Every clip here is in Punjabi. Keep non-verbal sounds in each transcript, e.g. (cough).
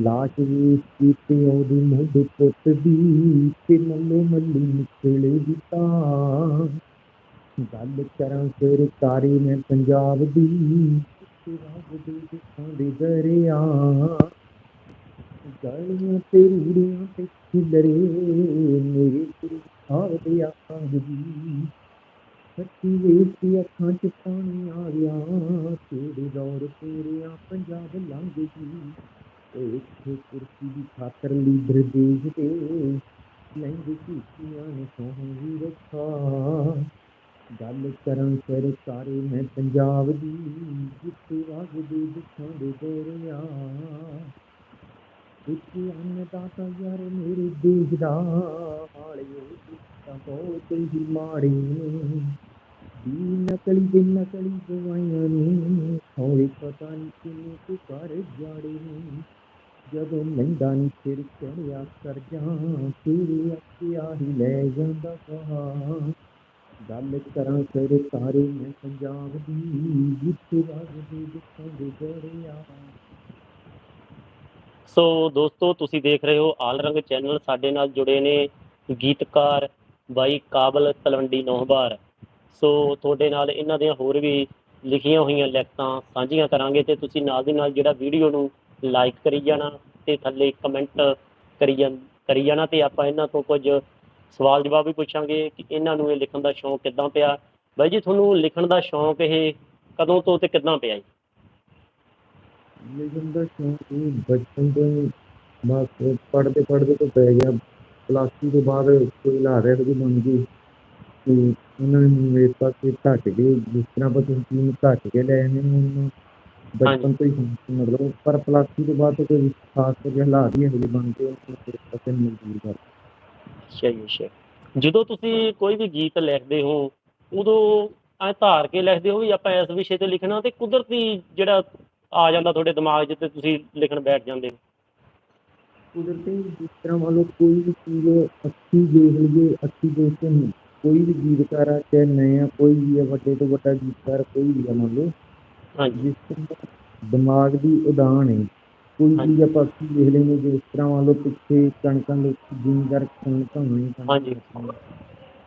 ਲਾਸ਼ ਵੇਖ ਕੇ ਤੇ ਉਹਦੀ ਮੁੰਡੇ ਪੁੱਤ ਦੀ ਤੇ ਮੱਲੋ ਮੱਲੀ ਨਿਕਲੇ ਦੀ ਤਾਂ। ਗੱਲ ਕਰਾਂ ਸਰਕਾਰੀ ਮੈਂ ਪੰਜਾਬ ਦੀ ਤੇ ਦੇ ਦੁੱਖਾਂ ਦੇ ਦਰਿਆ। ਗਲੀਆਂ ਤੇ ਰੂੜੀਆਂ ਤੇ ਖਿਲਰੇ, ਮੇਰੇ ਗੁਰੂ ਸਾਹਿਬ ਦੇ ਆਖਾਂ ਦੀ। ਸੱਚੀ ਵੇਖ ਕੇ ਅੱਖਾਂ 'ਚ ਪਾਣੀ ਆ ਗਿਆ ਤੇਰੇ ਦੌਰ ਤੇਰਿਆਂ ਪੰਜਾਬ ਲੰਘ ਗਈ। ਓਏ ਕੁਰਸੀ ਦੀ ਖਾਤਰ ਲੀਡਰ ਦੇਸ਼ ਦੇ ਲਹਿੰਦੇ ਕੀਤੀਆਂ ਨੇ ਸੋਹਣ ਰੱਖਾ। ਗੱਲ ਕਰਾਂ ਸਰਕਾਰੀ ਮੈਂ ਪੰਜਾਬ ਦੀ, ਜਿੱਥੇ ਵਗਦੇ ਦੁੱਖਾਂ ਦੇ ਦਰਿਆ। ਇੱਥੇ ਅੰਨਦਾਤਾ ਯਾਰ ਮੇਰੇ ਦੇਸ਼ ਦਾ ਹਾਲਿਓ ਤਾਂ ਬਹੁਤ ਹੀ ਮਾੜੇ ਨੇ। ਦੀ ਨਕਲੀ ਦੇ ਨਕਲੀ ਦਵਾਈਆਂ ਨੇ ਹੋਏ ਪਤਾ ਨਹੀਂ ਕਿੰਨੇ ਕੁ ਘਰ ਜਾੜੇ ਨੇ। ਜਦੋਂ ਲੈਂਦਾ ਨੀ ਸਿਰ ਚੜਿਆ ਕਰਜਾ ਤੇਰੇ ਅੱਖਿਆ ਹੀ ਲੈ ਜਾਂਦਾ ਕਹਾ ਗੱਲ ਕਰਾਂ ਸਰਕਾਰੀ ਮੈਂ ਪੰਜਾਬ ਦੀ ਜਿੱਥੇ ਵਗਦੇ ਦੁੱਖਾਂ ਦੇ ਸੋ ਦੋਸਤੋ, ਤੁਸੀਂ ਦੇਖ ਰਹੇ ਹੋ ਆਲ ਰੰਗ ਚੈਨਲ, ਸਾਡੇ ਨਾਲ ਜੁੜੇ ਨੇ ਗੀਤਕਾਰ ਬਾਈ ਕਾਬਲ ਤਲਵੰਡੀ ਨੌਹਬਾਰ। ਸੋ ਤੁਹਾਡੇ ਨਾਲ ਇਹਨਾਂ ਦੀਆਂ ਹੋਰ ਵੀ ਲਿਖੀਆਂ ਹੋਈਆਂ ਲਿਖਤਾਂ ਸਾਂਝੀਆਂ ਕਰਾਂਗੇ ਤੇ ਤੁਸੀਂ ਨਾਲ ਦੀ ਨਾਲ ਜਿਹੜਾ ਵੀਡੀਓ ਨੂੰ ਲਾਈਕ ਕਰੀ ਜਾਣਾ ਤੇ ਥੱਲੇ ਕਮੈਂਟ ਕਰੀ ਜਾਂ, ਕਰੀ ਜਾਣਾ ਤੇ ਆਪਾਂ ਇਹਨਾਂ ਤੋਂ ਕੁਝ ਸਵਾਲ ਜਵਾਬ ਵੀ ਪੁੱਛਾਂਗੇ ਕਿ ਇਹਨਾਂ ਨੂੰ ਇਹ ਲਿਖਣ ਦਾ ਸ਼ੌਂਕ ਕਿੱਦਾਂ ਪਿਆ। ਬਾਈ ਜੀ, ਤੁਹਾਨੂੰ ਲਿਖਣ ਦਾ ਸ਼ੌਂਕ ਇਹ ਕਦੋਂ ਤੋਂ ਤੇ ਕਿੱਦਾਂ ਪਿਆ ਜੀ? ਲਿਖਣ ਦਾ ਸ਼ੌਂਕ ਇਹ ਬਚਪਨ ਤੋਂ ਹੀ ਬਸ ਪੜ੍ਹਦੇ ਪੜ੍ਹਦੇ ਤੋਂ ਪੈ ਗਿਆ। ਪਲੱਸ ਟੂ ਤੋਂ ਬਾਅਦ ਕੋਈ ਲਾ ਰਿਹਾ ਸੀ ਬਣ ਗਈ ਤੇ ਉਹਨਾਂ ਨੇ ਮੈਨੂੰ ਪਾਸੇ ਧੱਕ ਗਏ। ਜਿਸ ਤਰ੍ਹਾਂ ਆਪਾਂ ਤੁਸੀਂ ਚੀਜ਼ ਕੇ ਲੈ ਆਉਂਦੇ ਹੋ ਉਹਨੂੰ ਬਚਪਨ ਤੋਂ ਹੀ ਮਤਲਬ ਪਰ ਪਲੱਸ ਟੂ ਤੋਂ ਬਾਅਦ ਤਾਂ ਕੋਈ ਖਾਸ ਕਰਕੇ ਹਾਲਾਤ ਹੀ ਇਹੋ ਜਿਹੇ ਬਣ ਕੇ ਪਾਸੇ ਨੂੰ ਮਜਬੂਰ ਕਰ ਅੱਛਾ ਜੀ ਅੱਛਾ ਜਦੋਂ ਤੁਸੀਂ ਕੋਈ ਵੀ ਗੀਤ ਲਿਖਦੇ ਹੋ ਉਦੋਂ ਐ ਧਾਰ ਕੇ ਲਿਖਦੇ ਹੋ ਵੀ ਆਪਾਂ ਇਸ ਵਿਸ਼ੇ ਤੇ ਲਿਖਣਾ ਤੇ ਕੁਦਰਤੀ ਜਿਹੜਾ ਆ ਜਾਂਦਾ ਤੁਹਾਡੇ ਦਿਮਾਗ 'ਚ ਤੇ ਤੁਸੀਂ ਲਿਖਣ ਬੈਠ ਜਾਂਦੇ ਹੋ। ਕੁਦਰਤੀ ਜਿਸ ਤਰ੍ਹਾਂ ਲਓ ਕੋਈ ਵੀ ਚੀਜ਼ ਅੱਖੀ ਦੇਖ ਲਈਏ ਅੱਖੀ ਦੇਖ ਕੇ ਨਹੀਂ। ਕੋਈ ਵੀ ਗੀਤਕਾਰ ਆ ਚਾਹੇ ਨਇਆ ਕੋਈ ਵੀ ਆ ਵੱਡੇ ਤੋਂ ਵੱਡਾ ਗੀਤਕਾਰ ਕੋਈ ਵੀ ਆ ਮੰਨ ਲਓ। ਹਾਂਜੀ। ਦਿਮਾਗ ਦੀ ਉਡਾਨ ਹੈ ਕੋਈ ਚੀਜ਼ ਆਪਾਂ ਅੱਖੀ ਦੇਖ ਲੈਂਦੇ ਜਿਸ ਤਰ੍ਹਾਂ ਮੰਨ ਲਓ ਪਿੱਛੇ ਕਣਕਾਂ ਦੇ ਜ਼ਿਮੀਂਦਾਰ ਕਣਕਾਂ ਹੋਣੀ ਹਾਂਜੀ।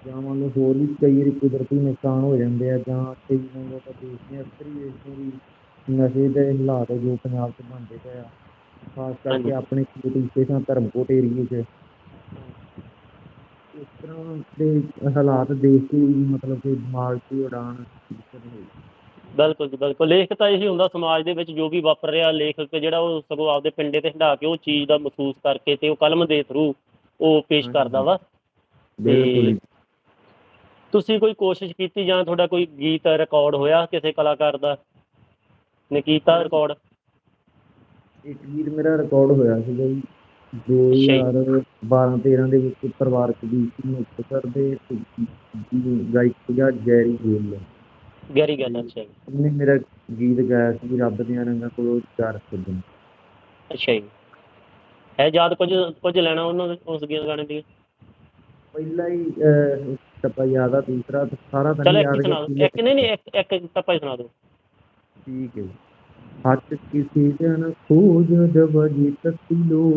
ਜਾਂ ਮੰਨ ਲਓ ਹੋਰ ਵੀ ਕਈ ਵਾਰੀ ਕੁਦਰਤੀ ਨੁਕਸਾਨ ਹੋ ਜਾਂਦੇ ਆ ਜਾਂ ਕਈ ਲਓ ਆਪਾਂ ਦੇਖਦੇ ਹਾਂ ਅਕਸਰ ਹੀ ਇਸ ਨਸ਼ੇ ਦੇ ਹਾਲਾਤ ਜੋ ਪੰਜਾਬ 'ਚ ਬਣਦੇ ਪਏ ਆ। ਖਾਸ ਕਰਕੇ। ਆਪਣੇ ਖੇਤਰ ਤਾਂ ਧਰਮਕੋਟ ਏਰੀਏ 'ਚ। ਇਸ ਤਰ੍ਹਾਂ ਦੇ ਹਾਲਾਤ ਦੇਖ ਕੇ ਮਤਲਬ ਕਿ ਦਿਮਾਗ ਉਡਾਨ ਨਿਕਲ ਹੋਈ। ਬਿਲਕੁਲ ਜੀ ਬਿਲਕੁਲ। ਲੇਖ ਤਾਂ ਇਹੀ ਹੁੰਦਾ ਸਮਾਜ ਦੇ ਵਿੱਚ ਜੋ ਵੀ ਵਾਪਰ ਰਿਹਾ ਲੇਖਕ ਜਿਹੜਾ ਉਹ ਸਗੋਂ ਆਪਦੇ ਪਿੰਡੇ ਤੇ ਹੰਢਾ ਕੇ ਉਹ ਚੀਜ਼ ਦਾ ਮਹਿਸੂਸ ਕਰਕੇ ਤੇ ਉਹ ਕਲਮ ਦੇ ਥਰੂ ਉਹ ਪੇਸ਼। ਕਰਦਾ ਵਾ। ਬਿਲਕੁਲ। ਤੁਸੀਂ ਕੋਈ ਕੋਸ਼ਿਸ਼ ਕੀਤੀ ਜਾਂ ਤੁਹਾਡਾ ਕੋਈ ਗੀਤ ਰਿਕਾਰਡ ਹੋਇਆ ਕਿਸੇ ਕਲਾਕਾਰ ਦਾ? ਨੇ ਕੀਤਾ ਰਿਕਾਰਡ ਇੱਕ ਗੀਤ ਮੇਰਾ ਰਿਕਾਰਡ ਹੋਇਆ ਸੀਗਾ ਜੀ। 2012 13 ਦੇ ਵਿੱਚ ਪਰਿਵਾਰਕ ਗੀਤ ਸੀ ਮੁਕਤਸਰ ਦੇ ਤੇ ਗਾਇਕ ਸੀਗਾ ਜੈਰੀ ਗੋਲ ਗੈਰੀ ਗੱਲ ਅੱਛਾ ਜੀ। ਉਹਨੇ ਮੇਰਾ ਗੀਤ ਗਾਇਆ ਸੀ ਰੱਬ ਦੀਆਂ ਰੰਗਾਂ ਕੋਲੋਂ ਚਾਰ ਸੱਜਣ ਅੱਛਾ ਜੀ। ਹੈ ਯਾਦ ਕੁਝ ਕੁਝ ਲੈਣਾ ਉਹਨਾਂ ਦੇ- ਉਸ ਗੀਤ ਗਾਣੇ ਦੀ? ਪਹਿਲਾ ਹੀ ਅਹ, ਟੱਪਾ ਯਾਦ ਆ ਦੂਸਰਾ ਤਾਂ ਸਾਰਾ ਤਾਂ ਚਲ ਨਹੀਂ ਇੱਕ ਯਾਦ ਸੁਣਾ ਦਿਓ। ਇੱਕ ਨਹੀਂ ਨਹੀਂ ਇੱਕ ਇੱਕ ਟੱਪਾ ਹੀ ਸੁਣਾ ਦਿਓ। ਠੀਕ ਹੈ। ਜੀ। ਹੱਥ ਕਿਸੇ ਦਾ ਨਾ ਖੋ ਜਦ ਵਜੇ ਤੱਕੀ ਲੋ।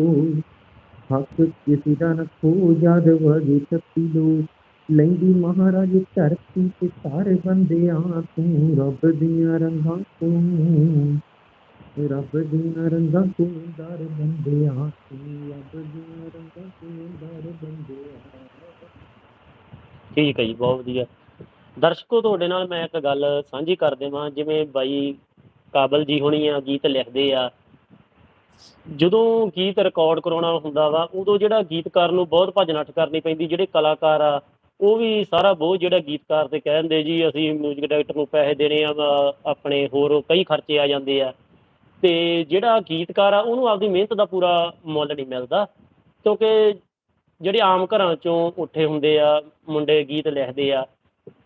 ਹੱਥ ਕਿਸੇ ਦਾ ਨਾ ਖੋ ਜਦ ਵਜੇ ਤੱਕੀ ਲੋ। ਲੈਂਦੀ ਮਹਾਰਾਜ ਧਰਤੀ ਤੇ ਸਾਰੇ ਬੰਦਿਆਂ ਤੂੰ, ਰੱਬ ਦੀਆਂ ਰੰਗਾਂ ਤੂੰ, ਰੱਬ ਦੀਆਂ ਰੰਗਾਂ ਤੂੰ ਦਰ ਬੰਦਿਆਂ ਤੂੰ, ਰੱਬ ਦੀਆਂ ਰੰਗਾਂ ਤੂੰ ਦਰ ਬੰਦਿਆਂ ਠੀਕ ਹੈ ਜੀ, ਬਹੁਤ ਵਧੀਆ। ਦਰਸ਼ਕੋ, ਤੁਹਾਡੇ ਨਾਲ ਮੈਂ ਇੱਕ ਗੱਲ ਸਾਂਝੀ ਕਰ ਦੇਵਾਂ, ਜਿਵੇਂ ਬਾਈ ਕਾਬਲ ਜੀ ਹੋਣੀ ਆ, ਗੀਤ ਲਿਖਦੇ ਆ। ਜਦੋਂ ਗੀਤ ਰਿਕਾਰਡ ਕਰਾਉਣਾ ਹੁੰਦਾ ਵਾ, ਉਦੋਂ ਜਿਹੜਾ ਗੀਤਕਾਰ ਨੂੰ ਬਹੁਤ ਭੱਜ ਨੱਠ ਕਰਨੀ ਪੈਂਦੀ, ਜਿਹੜੇ ਕਲਾਕਾਰ ਆ ਉਹ ਵੀ ਸਾਰਾ ਬੋਝ ਜਿਹੜਾ ਗੀਤਕਾਰ ਤੇ ਕਹਿ ਦਿੰਦੇ ਜੀ ਅਸੀਂ ਮਿਊਜ਼ਿਕ ਡਾਇਰੈਕਟਰ ਨੂੰ ਪੈਸੇ ਦੇਣੇ ਆ ਵਾ, ਆਪਣੇ ਹੋਰ ਕਈ ਖਰਚੇ ਆ ਜਾਂਦੇ ਆ। ਤੇ ਜਿਹੜਾ ਗੀਤਕਾਰ ਆ ਉਹਨੂੰ ਆਪਦੀ ਮਿਹਨਤ ਦਾ ਪੂਰਾ ਮੁੱਲ ਨਹੀਂ ਮਿਲਦਾ ਕਿਉਂਕਿ ਜਿਹੜੇ ਆਮ ਘਰਾਂ ਚੋਂ ਉੱਠੇ ਹੁੰਦੇ ਆ ਮੁੰਡੇ ਗੀਤ ਲਿਖਦੇ ਆ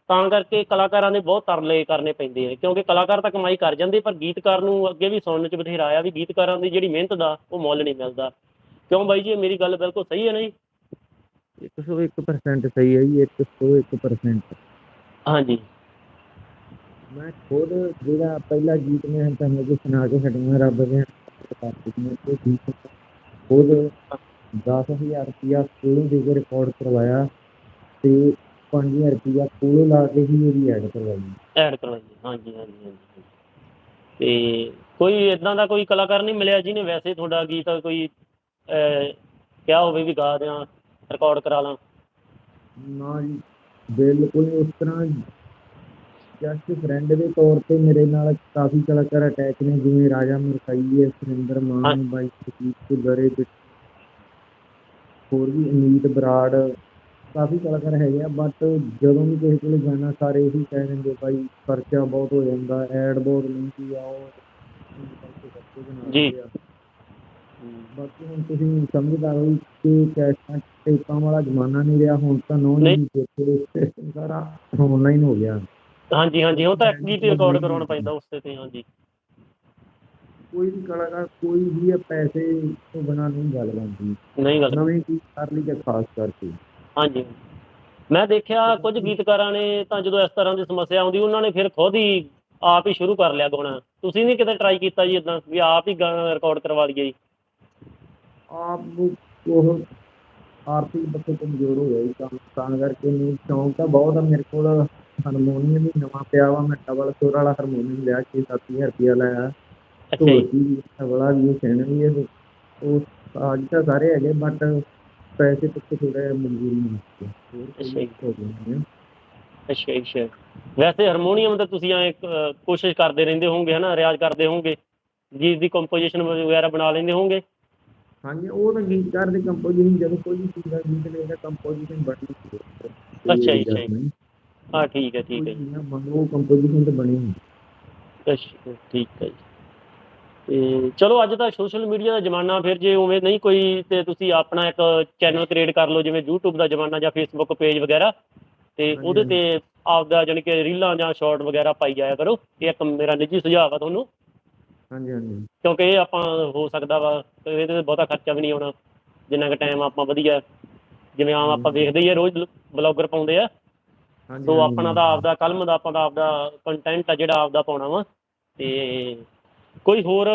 ਤਾਂ ਕਰਕੇ ਕਲਾਕਾਰਾਂ ਦੇ ਬਹੁਤ ਤਰਲੇ ਕਰਨੇ ਪੈਂਦੇ ਆ ਕਿਉਂਕਿ ਕਲਾਕਾਰ ਤਾਂ ਕਮਾਈ ਕਰ ਜਾਂਦੇ ਪਰ ਗੀਤਕਾਰ ਨੂੰ ਅੱਗੇ ਵੀ ਸੁਣਨ ਚ ਬਥੇਰਾ ਆਇਆ ਵੀ ਗੀਤਕਾਰਾਂ ਦੀ ਜਿਹੜੀ ਮਿਹਨਤ ਦਾ ਉਹ ਮੁੱਲ ਨਹੀਂ ਮਿਲਦਾ। ਕਿਉਂ ਬਾਈ ਜੀ ਮੇਰੀ ਗੱਲ ਬਿਲਕੁਲ ਸਹੀ ਹੈ ਨਾ ਜੀ? 101% ਸਹੀ ਹੈ ਜੀ 101% ਹਾਂਜੀ। ਮੈਂ ਖੁਦ ਜਿਹੜਾ ਪਹਿਲਾ ਗੀਤ ਮੈਂ ਤੁਹਾਨੂੰ ਅੱਗੇ ਸੁਣਾ ਕੇ ਹਟੂੰਗਾ ਰੱਬ ਦੇ ਤੇ ਗੀਤ ਖੁਦ 10000 ਰੁਪਇਆ ਕੋਲੋਂ ਦੇ ਕੇ ਰਿਕਾਰਡ ਕਰਵਾਇਆ ਤੇ 5000 ਰੁਪਇਆ ਕੋਲੋਂ ਲਾ ਕੇ ਹੀ ਉਹਦੀ ਐਡ ਕਰਵਾਈ। ਐਡ ਕਰਵਾਈ ਹਾਂਜੀ ਹਾਂਜੀ ਹਾਂਜੀ। ਤੇ ਕੋਈ ਇਦਾਂ ਦਾ ਕੋਈ ਕਲਾਕਾਰ ਨਹੀਂ ਮਿਲਿਆ ਜਿਹਨੇ ਵੈਸੇ ਤੁਹਾਡਾ ਗੀਤ ਕੋਈ ਕਿਹਾ ਹੋਵੇ ਵੀ ਗਾ ਦਿਆਂ। ਰਿਕਾਰਡ ਕਰਾ ਲਾਂ। ਨਾ ਜੀ ਬਿਲਕੁਲ ਉਸ ਤਰ੍ਹਾਂ ਜਸਟ ਫਰੈਂਡ ਦੇ ਤੌਰ ਤੇ ਮੇਰੇ ਨਾਲ ਕਾਫੀ ਕਲਾਕਾਰ ਅਟੈਚ ਨੇ ਜਿਵੇਂ ਰਾਜਾ ਮਰਕਾਈ ਹੈ ਸੁਰਿੰਦਰ ਮਾਨ ਬਾਈ ਸਤੀਸ਼ ਕੁਲਰੇ ਹੋਰ ਵੀ ਅਮੀਤ ਬਰਾੜ ਕਾਫੀ ਕਲਾਕਾਰ ਹੈਗੇ ਆ ਬਟ ਜਦੋਂ ਵੀ ਕਿਸੇ ਕੋਲ ਜਾਣਾ ਸਾਰੇ ਇਹੀ ਕਹਿ ਦਿੰਦੇ ਬਾਈ ਖਰਚਾ ਬਹੁਤ ਹੋ ਜਾਂਦਾ ਐਡ ਬਹੁਤ ਮਹਿੰਗੀ ਆ ਉਹ ਜੀ। ਬਾਕੀ ਹੁਣ ਤੁਸੀਂ ਸਮਝਦਾਰ ਹੋ ਕਿ ਕੈਸ਼ਾਂ ਟੇਪਾਂ ਵਾਲਾ ਜ਼ਮਾਨਾ ਨਹੀਂ ਰਿਹਾ ਹੁਣ ਤਾਂ ਨੋ ਨਹੀਂ। ਦੇਖੇ ਸਾਰਾ ਆਨਲਾਈਨ ਹੋ ਗਿਆ। ਹਾਂਜੀ ਹਾਂਜੀ ਉਹ ਤਾਂ ਇੱਕ ਗੀਤ ਰਿਕਾਰਡ ਕਰਾਉਣਾ ਪੈਂਦਾ ਉਸ ਤੇ ਤੇ ਹਾਂਜੀ। ਕੋਈ ਵੀ ਕਲਾਕਾਰ ਕੋਈ ਵੀ ਇਹ ਪੈਸੇ ਤੋਂ ਬਿਨਾਂ ਨਹੀਂ ਗੱਲ ਬਣਦੀ। ਨਹੀਂ ਗੱਲ। ਨਵੀਂ ਚੀਜ਼ ਕਰ ਲਈ ਤੇ ਖਾਸ ਕਰਕੇ। ਹਾਂਜੀ। ਮੈਂ ਦੇਖਿਆ ਕੁਝ ਗੀਤਕਾਰਾਂ ਨੇ ਤਾਂ ਜਦੋਂ ਇਸ ਤਰ੍ਹਾਂ ਦੀ ਸਮੱਸਿਆ ਆਉਂਦੀ ਉਹਨਾਂ ਨੇ ਫਿਰ ਖੁਦ ਹੀ ਆਪ ਹੀ ਸ਼ੁਰੂ ਕਰ ਲਿਆ ਗਾਉਣਾ। ਤੁਸੀਂ ਨਹੀਂ ਕਿਤੇ ਟਰਾਈ ਕੀਤਾ ਜੀ ਇਦਾਂ ਵੀ ਆਪ ਹੀ ਗਾਣਾ ਰਿਕਾਰਡ ਕਰਵਾ ਲਈਏ ਜੀ। ਆਪ ਨੂੰ ਉਹ ਆਰਥਿਕ ਪੱਖੋਂ ਕਮਜ਼ੋਰ ਹੋ ਗਿਆ ਜੀ ਕੰਮ ਤਾਂ ਕਰਕੇ ਨਹੀਂ ਸ਼ੌਂਕ ਤਾਂ ਬਹੁਤ ਆ ਮੇਰੇ ਕੋਲ ਹਾਰਮੋਨੀਅਮ ਵੀ ਨਵਾਂ ਪਿਆ ਵਾ ਮੈਂ ਡਬਲ ਸੁਰ ਵਾਲਾ ਹਾਰਮੋਨੀਅਮ ਲਿਆ ਛੇ ਸੱਤ ਹਜ਼ਾਰ ਰੁਪਇਆ ਲਾਇਆ। ਅੱਛਾ ਜੀ। ਵੀ ਤਬਲਾ ਵੀ ਸੈਣ ਵੀ ਹੈ ਉਹ ਸਾਜ਼ ਤਾਂ ਸਾਰੇ ਹੈਗੇ ਬਟ ਪੈਸੇ ਪਿੱਛੇ ਥੋੜਾ ਜਿਹਾ ਮਨਜ਼ੂਰੀ ਨਹੀਂ ਹੁੰਦੀ ਹੋਰ ਅੱਛਾ ਕੋਈ ਜੀ। ਅੱਛਾ ਜੀ, ਅੱਛਾ। ਵੈਸੇ ਹਾਰਮੋਨੀਅਮ ਤਾਂ ਤੁਸੀਂ ਐ ਕੋਸ਼ਿਸ਼ ਕਰਦੇ ਰਹਿੰਦੇ ਹੋਵੋਗੇ ਹਨਾ ਰਿਆਜ਼ ਕਰਦੇ ਹੋਵੋਗੇ। ਗੀਤ ਦੀ ਕੰਪੋਜੀਸ਼ਨ ਵਗੈਰਾ ਬਣਾ ਲੈਂਦੇ ਹੋਵੋਗੇ। ਹਾਂਜੀ ਉਹ ਤਾਂ ਗੀਤਕਾਰ ਦੀ ਕੰਪੋਜੀਸ਼ਨ ਜਦੋਂ ਕੋਈ ਵੀ ਚੀਜ਼ ਦਾ ਗੀਤ ਲੈਂਦਾ ਕੰਪੋਜੀਸ਼ਨ ਬਣੀ ਅੱਛਾ ਜੀ, ਅੱਛਾ ਜੀ। ਹਾਂ ਠੀਕ ਹੈ ਠੀਕ ਹੈ ਜੀ। ਹੈ ਮੰਗੋ ਕੰਪੋਜੀਸ਼ਨ ਤਾਂ ਬਣੀ ਹੁੰਦੀ ਅੱਛਾ ਠੀਕ ਹੈ ਜੀ। ਤੇ ਚਲੋ ਅੱਜ ਤਾਂ ਸੋਸ਼ਲ ਮੀਡੀਆ ਦਾ ਜ਼ਮਾਨਾ ਫਿਰ ਜੇ ਉਵੇਂ ਨਹੀਂ ਕੋਈ ਤੇ ਤੁਸੀਂ ਆਪਣਾ ਇੱਕ ਚੈਨਲ ਕ੍ਰੀਏਟ ਕਰ ਲਓ ਜਿਵੇਂ YouTube ਦਾ ਜ਼ਮਾਨਾ ਜਾਂ Facebook ਪੇਜ ਵਗੈਰਾ ਤੇ ਹਾਂਜੀ, ਉਹਦੇ ਹਾਂਜੀ। ਤੇ ਆਪਦਾ ਜਾਣੀ ਕਿ ਰੀਲਾਂ ਜਾਂ ਸ਼ਾਰਟ ਵਗੈਰਾ ਪਾਈ ਜਾਇਆ ਕਰੋ। ਇਹ ਇੱਕ ਮੇਰਾ ਨਿੱਜੀ ਸੁਝਾਅ ਆ ਤੁਹਾਨੂੰ। ਹਾਂਜੀ ਹਾਂਜੀ। ਕਿਉਂਕਿ ਇਹ ਆਪਾਂ ਹੋ ਸਕਦਾ ਵਾ ਤੇ ਇਹਦੇ ਤੇ ਬਹੁਤਾ ਖਰਚਾ ਵੀ ਨਹੀਂ ਆਉਣਾ ਜਿੰਨਾ ਕੁ ਟਾਈਮ ਆਪਾਂ ਵਧੀਆ ਜਿਵੇਂ ਆਮ ਆਪਾਂ ਵੇਖਦੇ ਹੀ ਆ ਰੋਜ਼ ਬਲੌਗਰ ਪਾਉਂਦੇ ਆ। ਹਾਂਜੀ ਸੋ। ਆਪਣਾ ਤਾਂ ਆਪਦਾ ਕਲਮ ਦਾ ਆਪਾਂ ਦਾ ਆਪਦਾ ਕੰਟੈਂਟ ਆ ਜਿਹੜਾ ਆਪਦਾ ਪਾਉਣਾ ਵਾ। ਤੇ ਕੋਈ ਹੋਰ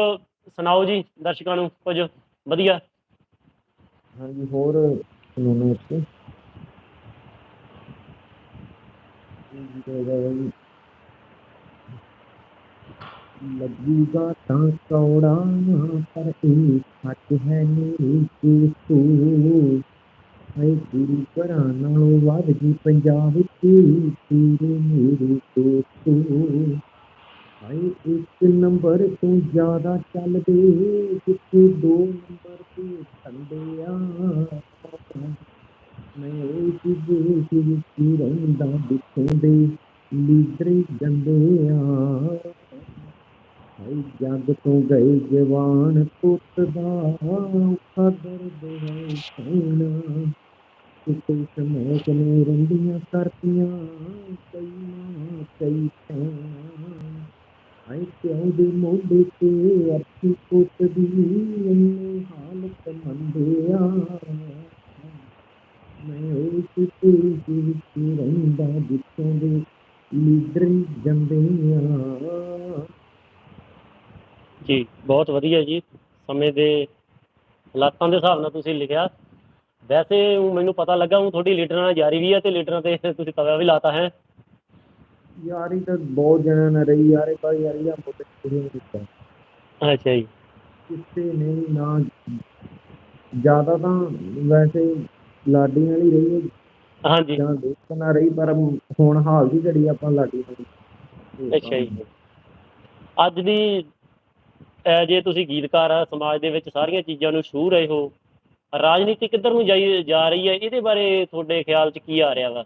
ਸੁਣਾਓ ਜੀ ਦਰਸ਼ਕਾਂ ਨੂੰ ਕੁਝ? ਵਧੀਆ। ਹਾਂਜੀ ਹੋਰ ਸੁਣਾਉਣਾ ਉੱਤੇ ਲੱਗੂਗਾ ਤਾਂ ਕੌੜਾ ਪਰ ਇਹ ਸੱਚ ਹੈ ਮੇਰੇ ਕੇਸੂ ਹਾਏ ਗੁਰੂ ਘਰਾਂ ਨਾਲੋਂ ਵੱਧ ਗਈ ਪੰਜਾਬ ਦੀ ਤੇਰੇ ਮੇਰੇ ਦੋਸਤੋ। ਹਾਏ ਇੱਕ ਨੰਬਰ ਤੋਂ ਜ਼ਿਆਦਾ ਚੱਲਦੇ ਕਿਤੇ ਦੋ ਨੰਬਰ ਤੇ ਥੰਦੇ ਮੈਂ ਇਸ ਦੇਸ਼ ਵਿੱਚ ਰਹਿੰਦਾ ਬਿੱਥੋਂ ਦੇ ਲੀਡਰ ਗੰਦੇ ਆ। ਹਾਏ ਜੱਗ ਤੋਂ ਗਏ ਜਵਾਨ ਪੁੱਤ ਦਾ ਔਖਾ ਦਰਦ ਹੈ ਕਿਸੇ ਸਮੇਂ ਸਮੇਤ ਨੇ ਰੰਦੀਆਂ ਕਰਤੀਆਂ ਕਈ ਮਾਂ ਕਈ ਭੈਣ ਪਿਓ ਦੇ ਮੋਢੇ ਤੇ ਅਰਥੀ ਪੁੱਤ ਦੀ ਇੰਨੀ ਹਾਲਤ ਮੰਦਿਆ ਮੈਂ ਉਸ ਦੇਸ਼ ਵਿੱਚ ਰਹਿੰਦਾ ਜਿੱਥੋਂ ਦੇ ਲੀਡਰ ਜਾਂਦੇ ਆ। ਜੀ ਬਹੁਤ ਵਧੀਆ ਜੀ। ਸਮੇਂ ਦੇ ਹਾਲਾਤਾਂ ਦੇ ਹਿਸਾਬ ਨਾਲ ਤੁਸੀਂ ਲਿਖਿਆ। ਵੈਸੇ ਊਂ ਮੈਨੂੰ ਪਤਾ ਲੱਗਾ ਉਹ ਤੁਹਾਡੀ ਲੀਡਰਾਂ ਨਾਲ ਜਾਰੀ ਵੀ ਹੈ ਤੇ ਲੀਡਰਾਂ ਤੇ (laughs) ਤੁਸੀਂ ਤਵਾ ਵੀ ਲਾਤਾ ਹੈ। ਯਾਰੀ ਤਾਂ ਬਹੁਤ ਜਣਿਆਂ ਨਾਲ ਰਹੀ ਯਾਰੇ ਪਰ ਯਾਰੀ ਆ ਮੁੱਦੇ ਕੁੜੀ ਨੇ ਕੀਤਾ। ਅੱਛਾ ਜੀ। ਕਿਸੇ ਨੇ ਵੀ ਨਾ ਜ਼ਿਆਦਾ ਤਾਂ ਵੈਸੇ ਲਾਡੀ ਨਾਲ ਹੀ ਰਹੀ ਹੈ। ਹਾਂਜੀ। ਜਾਂ ਦੋਸਤਾਂ ਨਾਲ ਰਹੀ ਪਰ ਹੁਣ ਹਾਲ ਦੀ ਘੜੀ ਆਪਾਂ ਲਾਡੀ ਨਾਲ ਅੱਛਾ ਜੀ। ਅੱਜ ਦੀ ਜੇ ਤੁਸੀਂ ਗੀਤਕਾਰ ਆ ਸਮਾਜ ਦੇ ਵਿੱਚ ਸਾਰੀਆਂ ਚੀਜ਼ਾਂ ਨੂੰ ਛੂਹ ਰਹੇ ਹੋ ਰਾਜਨੀਤੀ ਕਿੱਧਰ ਨੂੰ ਜਾਈ ਜਾ ਰਹੀ ਹੈ ਇਹਦੇ ਬਾਰੇ ਤੁਹਾਡੇ ਖਿਆਲ 'ਚ ਕੀ ਆ ਰਿਹਾ ਵਾ?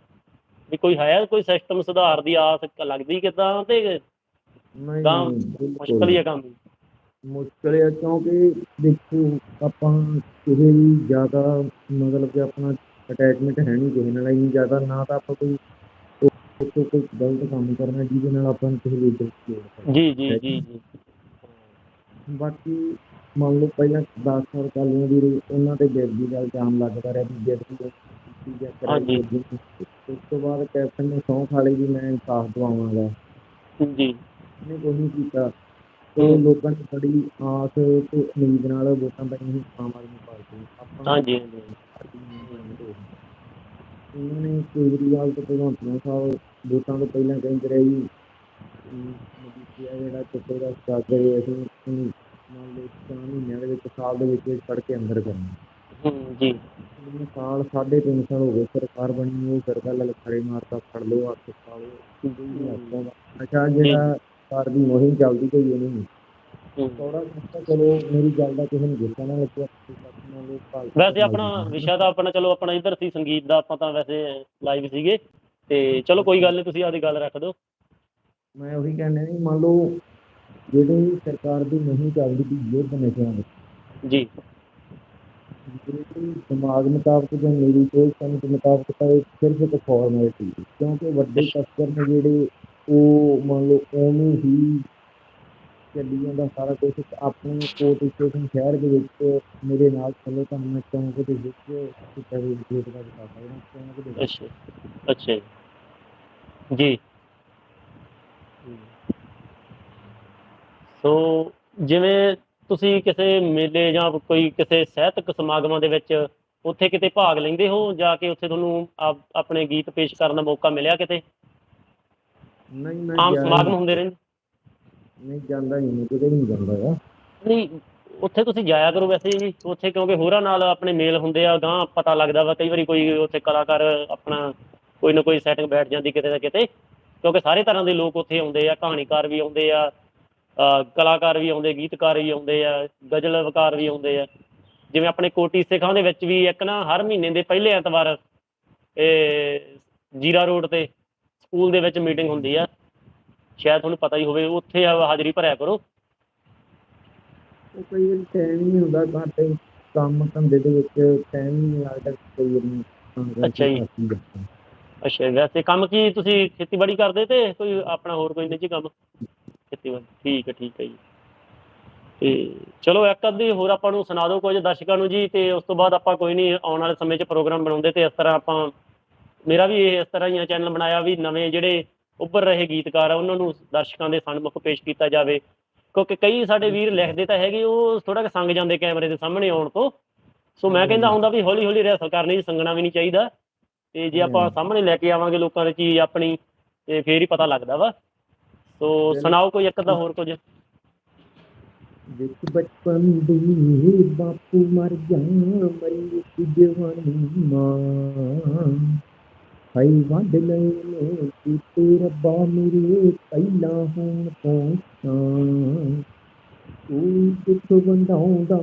ਵੀ ਕੋਈ ਹੈ ਕੋਈ ਸਿਸਟਮ ਸੁਧਾਰ ਦੀ ਆਸ ਲੱਗਦੀ ਕਿਦਾਂ ਤੇ ਨਹੀਂ ਤਾਂ ਮੁਸ਼ਕਲ ਹੀ ਕੰਮ। ਮੁਸ਼ਕਲ ਹੈ ਕਿਉਂਕਿ ਦੇਖੋ ਆਪਾਂ ਕਿਸੇ ਵੀ ਜ਼ਿਆਦਾ ਮਤਲਬ ਕਿ ਆਪਣਾ ਅਟੈਚਮੈਂਟ ਹੈ ਨਹੀਂ ਕਿਸੇ ਨਾਲ ਇੰਨੀ ਜ਼ਿਆਦਾ ਨਾ ਤਾਂ ਆਪਾਂ ਕੋਈ ਕੋਈ ਕੋਈ ਗਲਤ ਕੰਮ ਕਰਨਾ ਜਿਹਦੇ ਨਾਲ ਆਪਾਂ ਨੂੰ ਕਿਸੇ ਲੀਡਰ ਦੀ ਲੋੜ ਪਵੇ ਜੀ ਜੀ ਜੀ ਜੀ। ਬਾਕੀ ਮੰਨ ਲਓ ਪਹਿਲਾਂ 10 ਸਾਲ ਕਾਲੀਆਂ ਦੀ ਰਹੀ ਉਹਨਾਂ ਤੇ ਬਿੱਲ ਦੀ ਗੱਲ ਜਾਮ ਲੱਗਦਾ ਰਿਹਾ ਵੀ ਬਿੱਲ ਦੀ ਚੀਜ਼ਾਂ ਹਾਂਜੀ। ਉਸ ਤੋਂ ਬਾਅਦ ਕੈਪਟਨ ਨੇ ਸਹੁੰ ਖਾ ਲਈ ਵੀ ਮੈਂ ਇਨਸਾਫ ਦਵਾਵਾਂਗਾ। ਜੀ ਉਹਨੇ ਕੋਈ ਨਹੀਂ ਕੀਤਾ। ਹੂੰ। ਲੋਕਾਂ ਨੇ ਬੜੀ ਆਸ ਤੇ ਉਮੀਦ ਨਾਲ ਵੋਟਾਂ ਪਾਈਆਂ ਸੀ ਆਮ ਆਦਮੀ ਪਾਰਟੀ ਨੂੰ। ਆਪਾਂ ਹਾਂਜੀ ਹਾਂਜੀ। ਪਾਰਟੀ ਨੂੰ ਬਣਾਉਣ ਦੇ ਉਹਨਾਂ ਨੇ ਕੇਜਰੀਵਾਲ ਤੇ ਭਗਵੰਤ ਮਾਨ ਸਾਹਿਬ ਵੋਟਾਂ ਤੋਂ ਪਹਿਲਾਂ ਕਹਿੰਦੇ ਰਹੇ ਜੀ ਮਜੀਠੀਆ ਜਿਹੜਾ ਦਾ ਅਸੀਂ ਮੰਨ ਲਓ ਚਾਰ ਮਹੀਨਿਆਂ ਦੇ ਵਿੱਚ ਸਾਲ ਦੇ ਵਿੱਚ ਵਿੱਚ ਫੜ ਕੇ ਅੰਦਰ ਕਰਨਾ ਜੀ ਮੈਨੂੰ ਸਾਲ ਸਾਢੇ ਤਿੰਨ ਸਾਲ ਹੋ ਗਏ ਸਰਕਾਰ ਬਣੀ ਉਹ ਸਰਕਾਰ ਨਾਲ ਖੜੇ ਮਾਰਤਾ ਫੜ ਲਓ ਲਓ ਹੂੰ। ਅੱਛਾ ਜਿਹੜਾ ਸਰਕਾਰ ਦੀ ਮੁਹਿੰਮ ਚੱਲਦੀ ਹੈ ਨਹੀਂ। ਥੋੜਾ ਜਿਹਾ ਚਲੋ ਮੇਰੀ ਗੱਲ ਦਾ ਕਿਸੇ ਨੂੰ ਗੁੱਸਾ ਨਾ ਲੱਗਿਆ ਵੈਸੇ ਆਪਣਾ ਦੀ ਵਿਸ਼ਾ ਤਾਂ ਆਪਣਾ ਚਲੋ ਆਪਣਾ ਇੱਧਰ ਸੀ ਸੰਗੀਤ ਦਾ ਆਪਾਂ ਤਾਂ ਵੈਸੇ ਲਾਈਵ ਸੀਗੇ ਤੇ ਚਲੋ ਕੋਈ ਗੱਲ ਨਹੀਂ ਤੁਸੀਂ ਆਪਦੀ ਗੱਲ ਰੱਖ ਦਿਓ ਮੈਂ ਉਹੀ ਕਹਿੰਦਾ ਨਹੀਂ ਮੰਨ ਲਓ ਜਿਹੜੀ ਸਰਕਾਰ ਦੀ ਮੁਹਿੰਮ ਚੱਲਦੀ ਯੁੱਧ ਨਸ਼ਿਆਂ ਦੀ ਜੀ। ਜਿਹੜੀ ਦਿਮਾਗ ਮੁਤਾਬਕ ਜਾਂ ਮੇਰੀ ਸੋਚ ਸਮਝ ਮੁਤਾਬਕ ਤਾਂ ਇਹ ਸਿਰਫ ਇੱਕ ਫਾਰਮੈਲਿਟੀ ਹੈ ਕਿਉਂਕਿ ਵੱਡੇ ਤਸਕਰ ਨੇ ਜਿਹੜੇ ਉਹ ਮੰਨ ਲਓ ਉਵੇਂ ਹੀ ਚੱਲੀ ਜਾਂਦਾ ਸਾਰਾ ਕੁਝ ਆਪਣੇ ਕੋਟ ਸਟੇਸ਼ਨ ਸ਼ਹਿਰ ਦੇ ਵਿੱਚ ਮੇਰੇ ਨਾਲ ਚੱਲੋ ਤੁਹਾਨੂੰ ਮੈਂ ਚੌਂਕ ਦੇ ਵਿੱਚ ਸਿੱਧਾ ਵੀ ਗੇਟ ਦਾ ਬਤਾ ਸਕਦਾ ਚੌਂਕ ਦੇ ਵਿੱਚ। ਅੱਛਾ। ਅੱਛਾ ਜੀ। ਸੋ ਜਿਵੇਂ ਤੁਸੀਂ ਕਿਸੇ ਮੇਲੇ ਜਾਂ ਕੋਈ ਕਿਸੇ ਸਾਹਿਤਕ ਸਮਾਗਮਾਂ ਦੇ ਵਿੱਚ ਉੱਥੇ ਕਿਤੇ ਭਾਗ ਲੈਂਦੇ ਹੋ ਜਾ ਕੇ ਉੱਥੇ ਤੁਹਾਨੂੰ ਆਪ- ਆਪਣੇ ਗੀਤ ਪੇਸ਼ ਕਰਨ ਦਾ ਮੌਕਾ ਮਿਲਿਆ ਕਿਤੇ? ਨਹੀਂ ਮੈਂ ਆਮ ਗਿਆ ਸਮਾਗਮ ਹੁੰਦੇ ਰਹਿੰਦੇ। ਨਹੀਂ ਜਾਂਦਾ ਨਹੀਂ ਮੈਂ ਕਿਤੇ ਨਹੀਂ ਜਾਂਦਾ ਹੈਗਾ। ਨਹੀਂ ਉੱਥੇ ਤੁਸੀਂ ਜਾਇਆ ਕਰੋ ਵੈਸੇ ਜੀ ਉੱਥੇ ਕਿਉਂਕਿ ਹੋਰਾਂ ਨਾਲ ਆਪਣੇ ਮੇਲ ਹੁੰਦੇ ਆ ਗਾਂ ਪਤਾ ਲੱਗਦਾ ਵਾ ਕਈ ਵਾਰੀ ਕੋਈ ਉੱਥੇ ਕਲਾਕਾਰ ਆਪਣਾ ਕੋਈ ਨਾ ਕੋਈ ਸੈਟਿੰਗ ਬੈਠ ਜਾਂਦੀ ਕਿਤੇ ਨਾ ਕਿਤੇ। ਕਿਉਂਕਿ ਸਾਰੇ ਤਰ੍ਹਾਂ ਦੇ ਲੋਕ ਉੱਥੇ ਆਉਂਦੇ ਆ ਕਹਾਣੀਕਾਰ ਵੀ ਆਉਂਦੇ ਆ ਕਲਾਕਾਰ ਵੀ ਆਉਂਦੇ ਗੀਤਕਾਰ ਵੀ ਆਉਂਦੇ ਆ ਗਜ਼ਲਕਾਰ ਵੀ ਆਉਂਦੇ ਆ। ਜਿਵੇਂ ਆਪਣੇ ਕੋਟੀ ਸਿੱਖਾਂ ਦੇ ਵਿੱਚ ਵੀ ਇੱਕ ਨਾ ਹਰ ਮਹੀਨੇ ਦੇ ਪਹਿਲੇ ਐਤਵਾਰ ਇਹ ਜੀਰਾ ਰੋਡ ਤੇ ਸਕੂਲ ਦੇ ਵਿੱਚ ਮੀਟਿੰਗ ਹੁੰਦੀ ਆ। ਸ਼ਾਇਦ ਤੁਹਾਨੂੰ ਪਤਾ ਹੀ ਹੋਵੇ ਉੱਥੇ ਆ ਹਾਜ਼ਰੀ ਭਰਿਆ ਕਰੋ। ਕਈ ਵਾਰੀ ਟਾਈਮ ਨਹੀਂ ਹੁੰਦਾ ਘਰ ਕੰਮ ਧੰਦੇ ਦੇ ਵਿੱਚ ਟਾਈਮ ਨਹੀਂ ਲੱਗਦਾ ਕਈ ਕਰਕੇ ਅੱਛਾ ਜੀ। ਘੱਟ ਹੀ ਅੱਛਾ, ਵੈਸੇ ਕੰਮ ਕੀ ਤੁਸੀਂ ਖੇਤੀਬਾੜੀ ਕਰਦੇ ਤੇ ਕੋਈ ਆਪਣਾ ਹੋਰ ਕੋਈ ਨਿੱਜੀ ਕੰਮ? ਖੇਤੀਬਾੜੀ, ਠੀਕ ਹੈ ਠੀਕ ਹੈ ਜੀ। ਤੇ ਚਲੋ, ਇੱਕ ਅੱਧੀ ਹੋਰ ਆਪਾਂ ਨੂੰ ਸੁਣਾ ਦਿਓ ਕੁਝ ਦਰਸ਼ਕਾਂ ਨੂੰ ਜੀ, ਤੇ ਉਸ ਤੋਂ ਬਾਅਦ ਆਪਾਂ ਕੋਈ ਨਹੀਂ, ਆਉਣ ਵਾਲੇ ਸਮੇਂ 'ਚ ਪ੍ਰੋਗਰਾਮ ਬਣਾਉਂਦੇ ਤੇ ਇਸ ਤਰ੍ਹਾਂ ਆਪਾਂ, ਮੇਰਾ ਵੀ ਇਸ ਤਰ੍ਹਾਂ ਹੀ ਚੈਨਲ ਬਣਾਇਆ ਵੀ ਨਵੇਂ ਜਿਹੜੇ ਉੱਭਰ ਰਹੇ ਗੀਤਕਾਰ ਆ, ਉਹਨਾਂ ਨੂੰ ਦਰਸ਼ਕਾਂ ਦੇ ਸਨਮੁਖ ਪੇਸ਼ ਕੀਤਾ ਜਾਵੇ। ਕਿਉਂਕਿ ਕਈ ਸਾਡੇ ਵੀਰ ਲਿਖਦੇ ਤਾਂ ਹੈਗੇ, ਉਹ ਥੋੜਾ ਜਿਹਾ ਸੰਗ ਜਾਂਦੇ ਕੈਮਰੇ ਦੇ ਸਾਹਮਣੇ ਆਉਣ ਤੋਂ। ਸੋ ਮੈਂ ਕਹਿੰਦਾ ਹੁੰਦਾ ਵੀ ਹੌਲੀ ਹੌਲੀ ਰਿਹਰਸਲ ਕਰਨੀ ਜੀ ਸੰਗਣਾ ਵੀ ਨਹੀਂ ਚਾਹੀਦਾ। ਤੇ ਜੇ ਆਪਾਂ ਹਮ। ਸਾਹਮਣੇ ਲੈ ਕੇ ਆਵਾਂਗੇ ਲੋਕਾਂ ਦੀ ਚੀਜ਼ ਆਪਣੀ ਤੇ ਫੇਰ ਹੀ ਪਤਾ ਲੱਗਦਾ ਵਾ। ਸੋ ਸੁਣਾਓ ਕੋਈ ਇੱਕ ਅੱਧਾ ਹੋਰ ਕੁਝ? ਵਿੱਚ ਬਚਪਨ ਦੀ ਬਾਪੂ ਮਰ ਜਾ ਮਰੀ ਇੱਕ ਜਵਾਨੀ ਮਾਂ। ਹਾਈ ਵੰਡ ਲੈ ਨੇ ਕੀਤੇ ਰੱਬਾ ਮੇਰੇ ਪਹਿਲਾਂ ਹੋਣ ਤੋਂ ਤਾਂ ਕੋਈ ਦੁੱਖ ਵੰਡਾਉਂਦਾ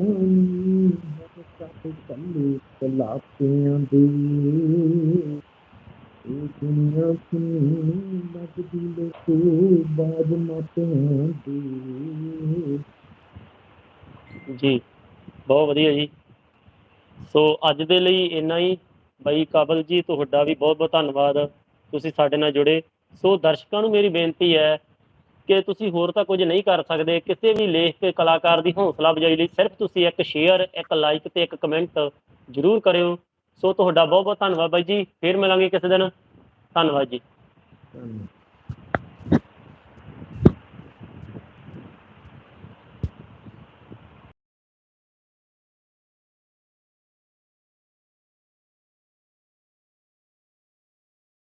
ਨੀ ਕਲਾਪਿਆਂ ਦੇ ਇਹ ਦੁਨੀਆ ਸੁਣੀ ਲੱਗਦੀ ਲੋਕੋ ਬਾਜ ਮਾਤਿਆਂ ਦੇ ਜੀ, ਬਹੁਤ ਵਧੀਆ ਜੀ। ਸੋ ਅੱਜ ਦੇ ਲਈ ਇੰਨਾ ਹੀ। ਬਾਈ ਕਾਬਲ ਜੀ, ਤੁਹਾਡਾ ਵੀ ਬਹੁਤ ਬਹੁਤ ਧੰਨਵਾਦ। ਤੁਸੀਂ ਸਾਡੇ ਨਾਲ ਜੁੜੇ। ਸੋ ਦਰਸ਼ਕਾਂ ਨੂੰ ਮੇਰੀ ਬੇਨਤੀ ਹੈ ਕਿ ਤੁਸੀਂ ਹੋਰ ਤਾਂ ਕੁਝ ਨਹੀਂ ਕਰ ਸਕਦੇ, ਕਿਸੇ ਵੀ ਲੇਖਕ ਕਲਾਕਾਰ ਦੀ ਹੌਸਲਾ ਅਫਜ਼ਾਈ ਲਈ ਸਿਰਫ ਤੁਸੀਂ ਇੱਕ ਸ਼ੇਅਰ ਇੱਕ ਲਾਈਕ ਤੇ ਇੱਕ ਕਮੈਂਟ ਜ਼ਰੂਰ ਕਰਿਓ। ਸੋ ਤੁਹਾਡਾ ਬਹੁਤ ਬਹੁਤ ਧੰਨਵਾਦ ਬਾਈ ਜੀ, ਫੇਰ ਮਿਲਾਂਗੇ ਕਿਸੇ ਦਿਨ। ਧੰਨਵਾਦ ਜੀ।